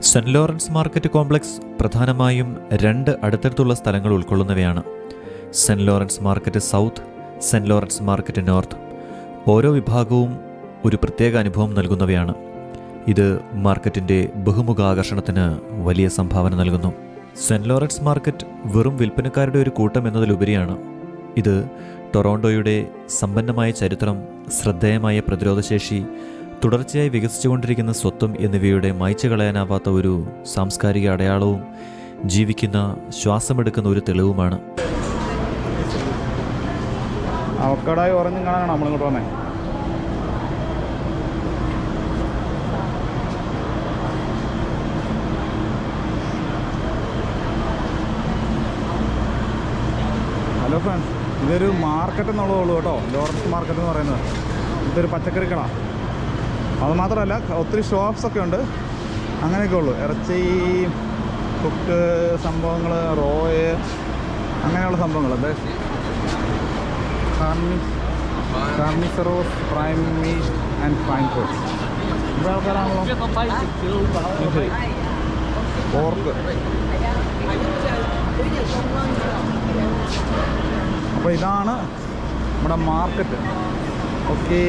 Saint Lawrence market complex പ്രധാനമായും രണ്ട് അടുത്തടുത്തുള്ള സ്ഥലങ്ങൾ ഉൾക്കൊള്ളുന്നവയാണ്. Saint Lawrence market south Saint Lawrence market north. ഓരോ വിഭാഗവും ഒരു പ്രത്യേക അനുഭവം നൽകുന്നവയാണ്. ഇത് മാർക്കറ്റിന്റെ ബഹുമുഖ ആകർഷണത്തിന് വലിയ സംഭാവന നൽകുന്നു. സെന്റ് ലോറൻസ് മാർക്കറ്റ് വെറും വിൽപ്പനക്കാരുടെ ഒരു കൂട്ടം എന്നതിലുപരിയാണ്. ഇത് ടൊറോണ്ടോയുടെ സമ്പന്നമായ ചരിത്രം ശ്രദ്ധേയമായ പ്രതിരോധശേഷി തുടർച്ചയായി വികസിച്ചുകൊണ്ടിരിക്കുന്ന സ്വത്വം എന്നിവയുടെ മായ്ച്ചു കളയാനാവാത്ത ഒരു സാംസ്കാരിക അടയാളവും ജീവിക്കുന്ന ശ്വാസമെടുക്കുന്ന ഒരു തെളിവുമാണ്. വന്നേ. ഹലോ ഫ്രണ്ട്സ് ഇതൊരു മാർക്കറ്റ് എന്നുള്ളതുള്ളൂ കേട്ടോ. ലോറൻസ് മാർക്കറ്റ് എന്ന് പറയുന്നത്. ഇതൊരു പച്ചക്കറി കട. അത് മാത്രമല്ല ഒത്തിരി ഷോപ്സൊക്കെ ഉണ്ട്. അങ്ങനെയൊക്കെ ഉള്ളൂ. ഇറച്ചി കുക്ക് സംഭവങ്ങൾ റോയ് അങ്ങനെയുള്ള സംഭവങ്ങൾ അല്ലേ Carniceros prime meat and fine food ഇവിടെ ആൾക്കാരാണല്ലോ. പോർക്ക് അപ്പോൾ ഇതാണ് നമ്മുടെ മാർക്കറ്റ് ഓക്കേ